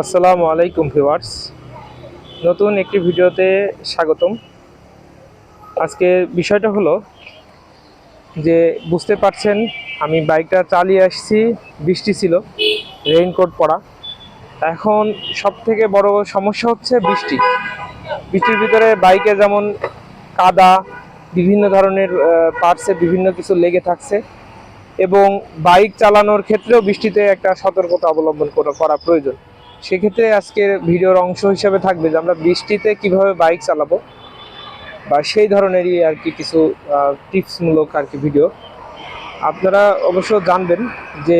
আসসালামু আলাইকুম ভিউয়ার্স। নতুন একটি ভিডিওতে স্বাগতম। আজকে বিষয়টা হলো যে বুঝতে পারছেন, আমি বাইকটা চালিয়ে আসছি, বৃষ্টি ছিল রেইনকোট পরা। এখন সব থেকে বড় সমস্যা হচ্ছে বৃষ্টি। বৃষ্টির ভিতরে বাইকে যেমন কাদা, বিভিন্ন ধরনের পার্টসে বিভিন্ন কিছু লেগে থাকছে এবং বাইক চালানোর ক্ষেত্রেও বৃষ্টিতে একটা সতর্কতা অবলম্বন করা প্রয়োজন। সেক্ষেত্রে আজকের ভিডিওর অংশ হিসেবে থাকবে যে আমরা বৃষ্টিতে কীভাবে বাইক চালাবো বা সেই ধরনেরই আর কি কিছু টিপসমূলক আর কি ভিডিও। আপনারা অবশ্য জানবেন যে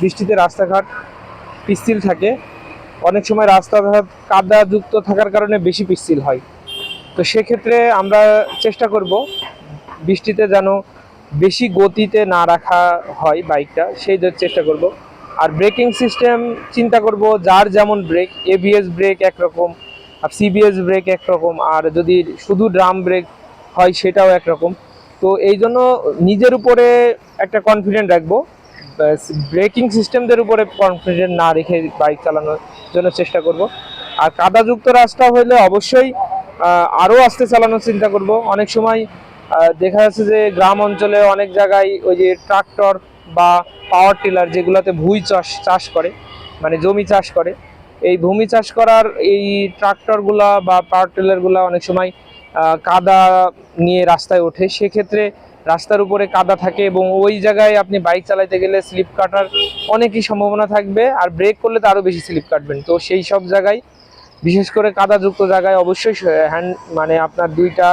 বৃষ্টিতে রাস্তাঘাট পিচ্ছিল থাকে। অনেক সময় রাস্তাঘাট কাদাযুক্ত থাকার কারণে বেশি পিচ্ছিল হয়। তো সেক্ষেত্রে আমরা চেষ্টা করব বৃষ্টিতে যেন বেশি গতিতে না রাখা হয় বাইকটা। সেই চেষ্টা করব। আর ব্রেকিং সিস্টেম চিন্তা করব, যার যেমন ব্রেক এবিএস ব্রেক একরকম, আর সিবিএস ব্রেক একরকম, আর যদি শুধু ড্রাম ব্রেক হয় সেটাও একরকম। তো এই জন্য নিজের উপরে একটা কনফিডেন্ট রাখব। ব্রেকিং সিস্টেমদের উপরে কনফিডেন্ট না রেখে বাইক চালানোর জন্য চেষ্টা করব। আর কাদাযুক্ত রাস্তা হলে অবশ্যই আরও আস্তে চালানোর চিন্তা করব। অনেক সময় দেখা যাচ্ছে যে গ্রাম অঞ্চলে অনেক জায়গায় ওই যে ট্রাক্টর বা পাওয়ার টিলার যেগুলোতে ভুই চাষ চাষ করে মানে জমি চাষ করে, এই ভূমি চাষ করার এই ট্রাক্টরগুলা বা পাওয়ার টিলারগুলা অনেক সময় কাদা নিয়ে রাস্তায় ওঠে। সেক্ষেত্রে রাস্তার উপরে কাদা থাকে এবং ওই জায়গায় আপনি বাইক চালাইতে গেলে স্লিপ কাটার অনেকই সম্ভাবনা থাকবে। আর ব্রেক করলে তো আরও বেশি স্লিপ কাটবেন। তো সেই সব জায়গায়, বিশেষ করে কাদাযুক্ত জায়গায় অবশ্যই হ্যান্ড মানে আপনার দুইটা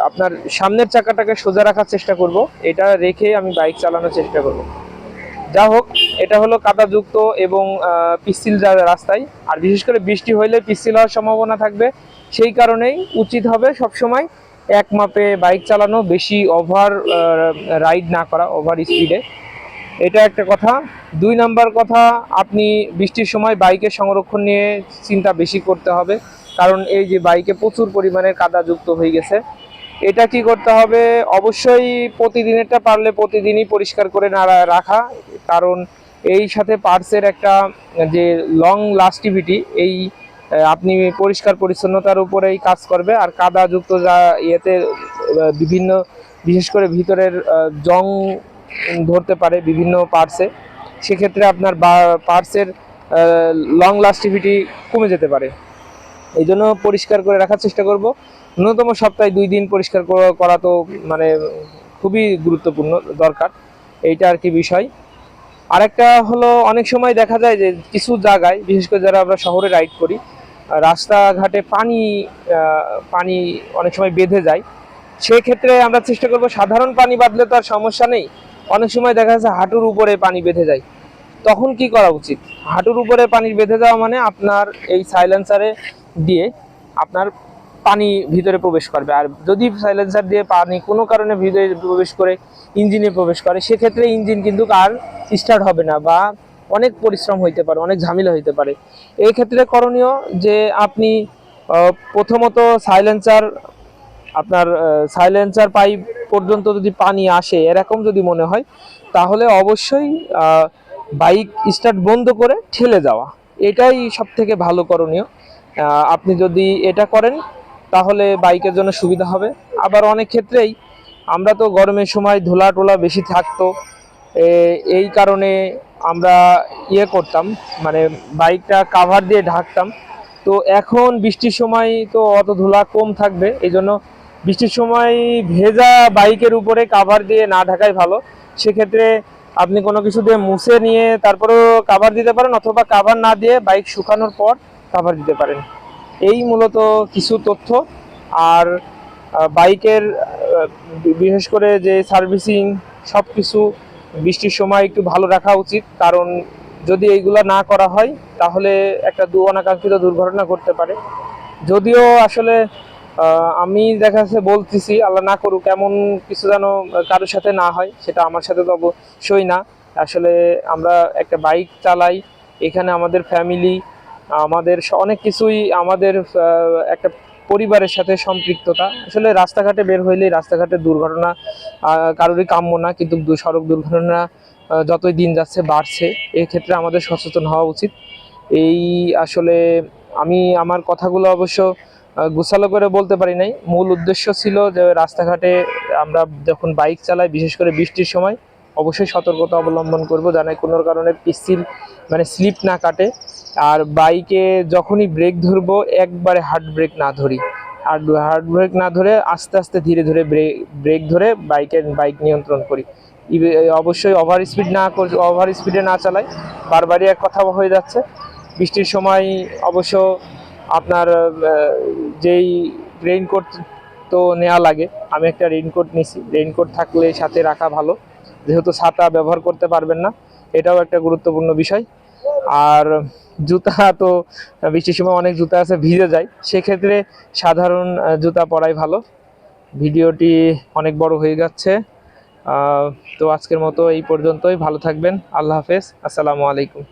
আপনার সামনের চাকাটাকে সোজা রাখার চেষ্টা করব। এটা রেখে আমি বাইক চালানোর চেষ্টা করব। যা হোক, এটা হলো কাদাযুক্ত এবং যা- রাস্তায়। আর বিশেষ করে বৃষ্টি হইলে পিচ্ছিল হওয়ার সম্ভাবনা থাকবে। সেই কারণেই উচিত হবে সবসময় এক মাপে বাইক চালানো, বেশি ওভার রাইড না করা ওভার স্পিডে এটা একটা কথা। দুই নাম্বার কথা, আপনি বৃষ্টির সময় বাইকের সংরক্ষণ নিয়ে চিন্তা বেশি করতে হবে। কারণ এই যে বাইকে প্রচুর পরিমাণে কাদা যুক্ত হয়ে গেছে। এটা কি করতে হবে? অবশ্যই প্রতিদিনেরটা পারলে প্রতিদিনই পরিষ্কার করে না রাখা। কারণ এই সাথে পার্সের একটা যে লং লাস্টিভিটি এই আপনি পরিষ্কার পরিচ্ছন্নতার উপরেই কাজ করবে। আর কাদাযুক্ত যা ইয়েতে বিভিন্ন, বিশেষ করে ভিতরের জং ধরতে পারে বিভিন্ন পার্টসে। সেক্ষেত্রে আপনার বা, পার্টসের লং লাস্টিভিটি কমে যেতে পারে। এই জন্য পরিষ্কার করে রাখার চেষ্টা করব। ন্যূনতম সপ্তাহে দুই দিন পরিষ্কার করা- তো মানে খুবই গুরুত্বপূর্ণ, দরকার। এইটা আর কি বিষয়। আরেকটা হলো, অনেক সময় দেখা যায় যে কিছু জায়গায়, বিশেষ করে যারা আমরা শহরে রাইড করি, রাস্তাঘাটে পানি পানি অনেক সময় বেঁধে যায়। সেক্ষেত্রে আমরা চেষ্টা করব, সাধারণ পানি বাঁধলে তো আর সমস্যা নেই। অনেক সময় দেখা যাচ্ছে হাঁটুর উপরে পানি বেঁধে যায়। তখন কি করা উচিত? হাঁটুর উপরে পানি বেঁধে যাওয়া মানে আপনার এই সাইলেন্সারে দিয়ে আপনার পানি ভিতরে প্রবেশ করবে। আর যদি সাইলেন্সার দিয়ে পানি কোনো কারণে ভিতরে প্রবেশ করে ইঞ্জিনে প্রবেশ করে, সেক্ষেত্রে ইঞ্জিন কিন্তু আর স্টার্ট হবে না বা অনেক পরিশ্রম হইতে পারে, অনেক ঝামেলা হইতে পারে। এই ক্ষেত্রে করণীয় যে আপনি প্রথমত সাইলেন্সার আপনার সাইলেন্সার পাইপ পর্যন্ত যদি পানি আসে, এরকম যদি মনে হয়, তাহলে অবশ্যই বাইক স্টার্ট বন্ধ করে ঠেলে যাওয়া। এটাই সব থেকে ভালো করণীয়। আপনি যদি এটা করেন, তাহলে বাইকের জন্য সুবিধা হবে। আবার অনেক ক্ষেত্রেই আমরা তো গরমের সময় ধুলা টোলা বেশি থাকতো। এই কারণে আমরা ইয়ে করতাম মানে বাইকটা কাভার দিয়ে ঢাকতাম। তো এখন বৃষ্টির সময় তো অত ধুলা কম থাকবে এই জন্য বৃষ্টির সময় ভেজা বাইকের উপরে কাভার দিয়ে না ঢাকাই ভালো। সেক্ষেত্রে আপনি কোনো কিছু দিয়ে মুছে নিয়ে তারপরেও কাভার দিতে পারেন, অথবা কাভার না দিয়ে বাইক শুকানোর পর কাভার দিতে পারেন। এই মূলত কিছু তথ্য। আর বাইকের বিশেষ করে যে সার্ভিসিং সব কিছু বৃষ্টির সময় একটু ভালো রাখা উচিত। কারণ যদি এইগুলা না করা হয়, তাহলে একটা দু অনাকাঙ্ক্ষিত দুর্ঘটনা ঘটতে পারে। যদিও আসলে আমি দেখা যাচ্ছে বলতেছি, আল্লাহ না করুক, এমন কিছু যেন কারোর সাথে না হয়, সেটা আমার সাথে তো অবশ্যই না। আসলে আমরা একটা বাইক চালাই, এখানে আমাদের ফ্যামিলি আমাদের অনেক কিছুই আমাদের একটা পরিবারের সাথে সম্পৃক্ততা। আসলে রাস্তাঘাটে বের হইলেই রাস্তাঘাটে দুর্ঘটনা কারোরই কাম্য না, কিন্তু সড়ক দুর্ঘটনা যতই দিন যাচ্ছে বাড়ছে এক্ষেত্রে আমাদের সচেতন হওয়া উচিত। এই আসলে আমি আমার কথাগুলো অবশ্য গোছালো করে বলতে পারি নাই। মূল উদ্দেশ্য ছিল যে রাস্তাঘাটে আমরা যখন বাইক চালাই, বিশেষ করে বৃষ্টির সময়, অবশ্যই সতর্কতা অবলম্বন করব, যেন কোনো কারণে পিস্তিল মানে স্লিপ না কাটে। আর বাইকে যখনই ব্রেক ধরবো, একবারে হার্ড ব্রেক না ধরি। আর হার্ড ব্রেক না ধরে আস্তে আস্তে ধীরে ধীরে ব্রেক ব্রেক ধরে বাইকের বাইক নিয়ন্ত্রণ করি। অবশ্যই ওভার স্পিড না ওভার স্পিডে না চালাই, বারবারই এক কথা হয়ে যাচ্ছে। বৃষ্টির সময় অবশ্য আপনার যেই রেইনকোট তো নেওয়া লাগে, আমি একটা রেইনকোট নিছি। রেইনকোট থাকলে সাথে রাখা ভালো। যেহেতু ছাতা ব্যবহার করতে পারবেন না, এটাও একটা গুরুত্বপূর্ণ বিষয়। আর জুতা তো বৃষ্টির সময় অনেক জুতা আছে, ভিজে যায়। সেক্ষেত্রে সাধারণ জুতা পরাই ভালো। ভিডিওটি অনেক বড় হয়ে যাচ্ছে। তো আজকের মতো এই পর্যন্তই। ভালো থাকবেন। আল্লাহ হাফেজ। আসসালামু আলাইকুম।